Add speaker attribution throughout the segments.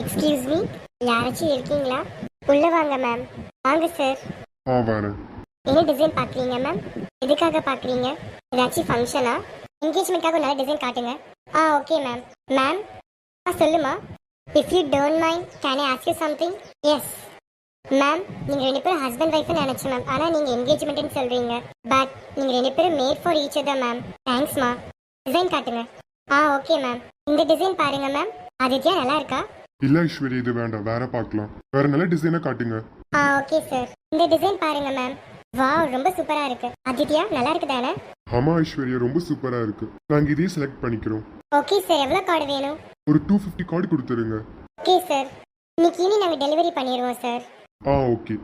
Speaker 1: Excuse me யாராச்சும் இருக்கீங்களா? உள்ள வாங்க மேம் வாங்க சார்
Speaker 2: ஆ வரேன்
Speaker 1: என்ன டிசைன் பார்க்குறீங்க மேம் எதுக்காக பார்க்குறீங்க? ஏதாச்சும் ஃபங்க்ஷனா என்கேஜ்மெண்ட்காக நல்ல டிசைன் காட்டுங்க. ஆ ஓகே மேம் மேம் ஆ சொல்லுமா? If you don't mind can I ask you something yes ma'am நீங்கள் ரெண்டு பேரும் ஹஸ்பண்ட் ஒய்ஃப்னு நினச்சேன் மேம் ஆனால் நீங்கள் என்கேஜ்மெண்ட்னு சொல்கிறீங்க பட் நீங்கள் ரெண்டு பேரும் made for each other ma'am தேங்க்ஸ்மா டிசைன் காட்டுங்க. ஆ ஓகே மேம் இந்த டிசைன் பாருங்க மேம் ஆதித்யா நல்லா இருக்கா?
Speaker 2: இல்ல ஐஸ்வர்யா இது வேண்டாம். வேற பார்க்கலாம். வேற நல்ல டிசைனா காட்டுங்க.
Speaker 1: ஆ ஓகே சார் இந்த டிசைன் பாருங்க மேம் வாவ் ரொம்ப சூப்பரா இருக்கு. ஆதித்யா நல்லா இருக்கு தானே?
Speaker 2: ஆமா ஐஸ்வர்யா ரொம்ப சூப்பரா இருக்கு. நாங்க இதையே செலக்ட் பண்ணிக்கிறோம்.
Speaker 1: ஓகே சார் எவ்வளோ கார்டு வேணும்?
Speaker 2: ஒரு டூ ஃபிஃப்டி கார்டு கொடுத்துருங்க.
Speaker 1: ஓகே சார் இன்னைக்கு ஈவினிங் நாங்கள் டெலிவரி பண்ணிடுவோம் சார்
Speaker 2: ஆ ஓகே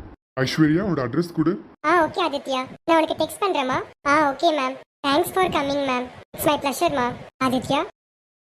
Speaker 2: ஐஸ்வர்யா உன்னோட அட்ரஸ் கொடு.
Speaker 1: ஆ ஓகே ஆதித்யா. நான் உனக்கு text பண்ணுறேம்மா ah okay ma'am thanks for coming ma'am it's my pleasure ma'am Aditya?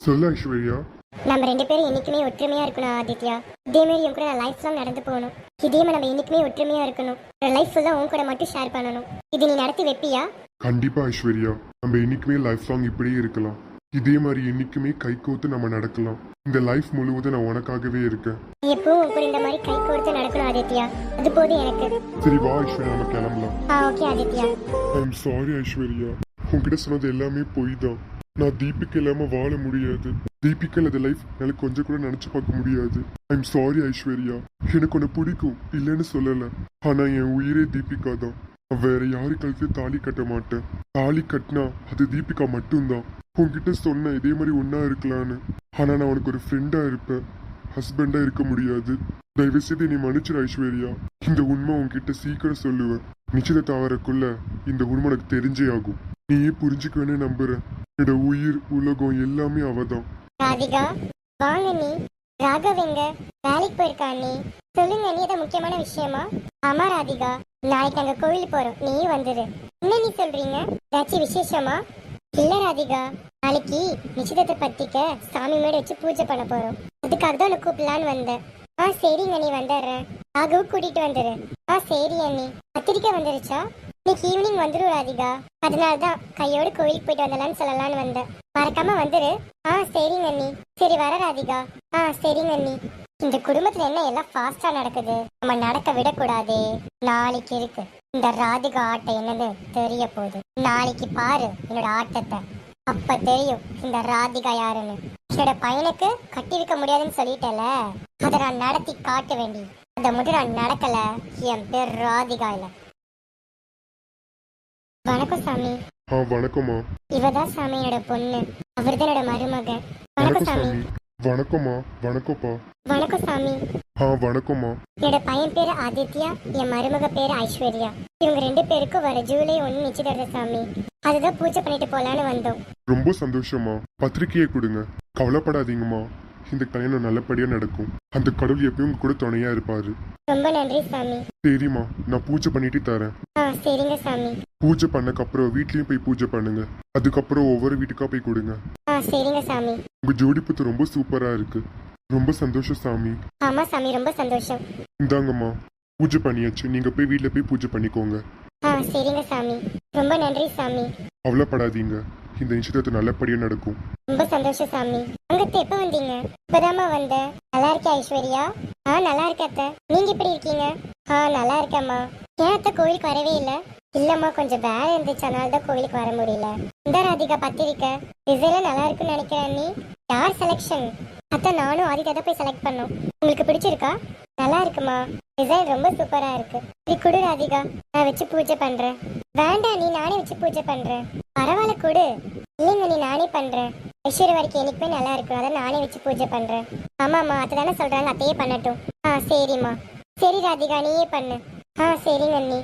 Speaker 2: சொல்லு ஐஸ்வர்யா.
Speaker 1: நம்ம ரெண்டு பேரும் என்னைக்குமே ஒற்றுமையா இருக்கணும் ஆதித்யா. இதே மாதிரி என் கூட நான் லைஃப் லாங் நடந்து போகணும். இதே மாதிரி நம்ம என்னைக்குமே ஒற்றுமையா இருக்கணும். லைஃப் ஃபுல்லாக உன் கூட மட்டும் ஷேர் பண்ணணும். இது நீ நடத்தி வைப்பியா?
Speaker 2: கண்டிப்பா ஐஸ்வர்யா. நம்ம என்னைக்குமே லைஃப் லாங் இப்படியே இருக்கலாம். இதே மாதிரி என்னைக்குமே கை கோத்து நம்ம நடக்கலாம். இந்த லைஃப் முழுவதும் நான் உனக்காகவே இருக்கேன்.
Speaker 1: எப்பவும் உன் கூட இந்த மாதிரி கை கோர்த்து நடக்கணும் ஆதித்யா. அது போதும் எனக்கு.
Speaker 2: சரி வா ஐஸ்வர்யா நம்ம கிளம்பலாம்.
Speaker 1: ஆ okay Aditya.
Speaker 2: I'm sorry Aishwarya. உன்கிட்ட சொன்னது எல்லாமே பொய் தான் நான் தீபிகா இல்லாமல் வாழ முடியாது. தீபிகா இல்லாத லைஃப் எனக்கு கொஞ்சம் கூட நினச்சி பார்க்க முடியாது. I'm sorry Aishwarya. எனக்கு உன்னை பிடிக்கும். இல்லைன்னு சொல்லலை. ஆனால் என் உயிரே தீபிகா தான். வேற யாரு கழுத்து தாலி கட்ட மாட்டேன். தாலி கட்டினா அது தீபிகா மட்டும்தான். உன்கிட்ட சொன்னேன் இதே மாதிரி ஒன்னா இருக்கலான்னு. ஆனா நான் உனக்கு ஒரு ஃப்ரெண்டா இருப்பேன். ஹஸ்பண்டா இருக்க முடியாது. தயவு செய்து நீ மன்னிச்சிரு ஐஸ்வர்யா. இந்த உண்மை உன்கிட்ட சீக்கிரம் சொல்லுவேன். நிச்சயத்தை ஆகிறக்குள்ள இந்த உண்மை உனக்கு தெரிஞ்சே ஆகும். நீயே புரிஞ்சுக்குவேன்னு நம்புறேன். இட உயிர் உலகம் எல்லாமே அவதான்.
Speaker 1: ராதிகா வாங்க நீ. ராகவ் எங்க வேலைக்கு போயிருக்கா நீ? சொல்லுங்க நீ ஏதோ முக்கியமான விஷயமா? ஆமா ராதிகா. நாளைக்கு நாங்க கோயில் போறோம். நீ வந்துரு. என்ன நீ சொல்றீங்க? ஏதாச்சும் விசேஷமா? இல்ல ராதிகா. நாளைக்கு நிச்சயத்தை பத்திக்க சாமி மேடை வச்சு பூஜை பண்ண போறோம். அதுக்காக தான் உனக்கு கூப்பிடலான்னு வந்தேன். ஆ சரிங்க நீ வந்துடுறேன். ராகவு கூட்டிட்டு வந்துரு. ஆ சரி அண்ணி. பத்திரிக்கை வந்துருச்சா? இன்னைக்கு ஈவினிங் வந்துடும் ராதிகா. அதனால தான் கையோடு கோயிலுக்கு போயிட்டு வந்தலான்னு சொல்லலான்னு வந்தேன். மறக்காம வந்துரு. ஆ சரிங்க அண்ணி. சரி வர ராதிகா. ஆ சரிங்க அண்ணி. இந்த குடும்பத்துல என்ன எல்லாம் ஃபாஸ்டா நடக்குது? நம்ம நடக்க விடக்கூடாதே. நாளைக்கு இருக்கு. இந்த ராதிகா ஆட்டம் என்னன்னு தெரிய போகுது. நாளைக்கு பாரு என்னோட ஆட்டத்தை. அப்ப தெரியும் இந்த ராதிகா யாருன்னு. என்னோட பையனுக்கு கட்டி வைக்க முடியாதுன்னு சொல்லிட்டல. அதை நான் நடத்தி காட்ட வேண்டி. அதை மட்டும் நான் நடக்கல. என் பேர் ராதிகா இல்ல. வணக்கம் சாமி.
Speaker 2: ஆ வணக்கம்மா.
Speaker 1: இவதான் சாமி என்னோட பொண்ணு என்னோட மருமக. வணக்கம் சாமி.
Speaker 2: வணக்கம்மா. வணக்கம்ப்பா.
Speaker 1: வணக்கம் சாமி.
Speaker 2: ஆ வணக்கம்மா.
Speaker 1: என்னோட பையன் பேரு ஆதித்யா என் மருமக பேரு ஐஸ்வர்யா. இவங்க ரெண்டு பேருக்கும் வர ஜூலை ஒன்று நிச்சயதார்த்த சாமி. அதுதான் பூஜை பண்ணிட்டு போலான்னு வந்தோம்.
Speaker 2: ரொம்ப சந்தோஷமா பத்திரிக்கையை கொடுங்க. கவலைப்படாதீங்கம்மா. இந்த கல்யாணம் நல்லபடியா நடக்கும். அந்த கடவுள் எப்பயும் கூட துணையா இருப்பாரு.
Speaker 1: ரொம்ப நன்றி சாமி.
Speaker 2: சரிம்மா. நான் பூஜை பண்ணிட்டு தரேன்.
Speaker 1: சரிங்க சாமி.
Speaker 2: பூஜை பண்ணக்கப்புறம் வீட்லயும் போய் பூஜை பண்ணுங்க. அதுக்கப்புறம் ஒவ்வொரு வீட்டுக்கா போய் கொடுங்க.
Speaker 1: ஆ சரிங்க சாமி.
Speaker 2: உங்க ஜோடி புத்து ரொம்ப சூப்பரா இருக்கு. ரொம்ப சந்தோஷம் சாமி.
Speaker 1: ஆமா சாமி ரொம்ப சந்தோஷம்.
Speaker 2: இந்தாங்கம்மா. பூஜை பண்ணியாச்சு. நீங்க போய் வீட்ல போய் பூஜை பண்ணிக்கோங்க.
Speaker 1: ஆ சரிங்க சாமி. ரொம்ப நன்றி சாமி.
Speaker 2: கவலைப்படாதீங்க. இந்த நிச்சயத்தை நல்லபடியா நடக்கும்.
Speaker 1: ரொம்ப சந்தோஷம் சாமி. அங்கத்த எப்ப வந்தீங்க? இப்பதாம்மா வந்தேன் நல்லா இருக்கே ஐஸ்வர்யா? ஆ நல்லா இருக்க அத்தை. நீங்க எப்படி இருக்கீங்க? ஆ நல்லா இருக்கேம்மா. ஏன் அத்தை கோயிலுக்கு வரவே இல்ல? இல்லம்மா கொஞ்சம் வேலை இருந்துச்சு அதனால தான் கோயிலுக்கு வர முடியல. இந்த ராதிகா பத்திரிக்கை டிசைன்லாம் நல்லா இருக்குன்னு நினைக்கிறேன் நீ யார் செலெக்ஷன் அத்தை நானும் ஆதித்யா தான் போய் செலக்ட் பண்ணோம். உங்களுக்கு பிடிச்சிருக்கா? நல்லா இருக்குமா? டிசைன் ரொம்ப சூப்பரா இருக்கு. இது குடு ராதிகா. நான் வச்சு பூஜை பண்றேன். வேண்டாம் நீ நானே வச்சு பூஜை பண்றேன். பரவாயில்ல கொடு. இல்லைங்க நீ நானே பண்றேன். ஐஸ்வர்ய வரைக்கும் எனக்குமே நல்லா இருக்கும். அதான் நானே வச்சு பூஜை பண்றேன். ஆமாம்மா அத்தை தானே சொல்றாங்க. அத்தையே பண்ணட்டும். ஆ சரிம்மா. சரி ராதிகா நீயே பண்ணு. ஆ சரிங்க அண்ணி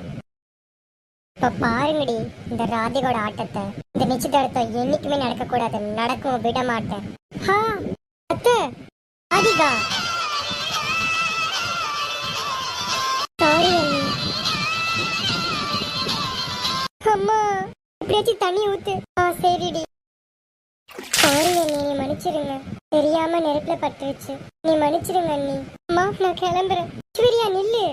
Speaker 1: இப்ப பாருங்கடி இந்த ராதிகோட ஆட்டத்தை. இந்த நிச்சயதார்த்தம் என்னைக்குமே நடக்கக்கூடாது நடக்கும் விட மாட்டேன். ஹா அத்தை ராதிகா. சாரி அண்ணி. அம்மா எப்படியாச்சும் தண்ணி ஊத்து. ஆ சரிடி. சாரி அண்ணி நீ மன்னிச்சிருங்க. தெரியாம நெருப்புல பட்டுருச்சு. நீ மன்னிச்சிருங்க அண்ணி. அம்மா நான் கிளம்புறேன். ஐஸ்வர்யா நில்லு.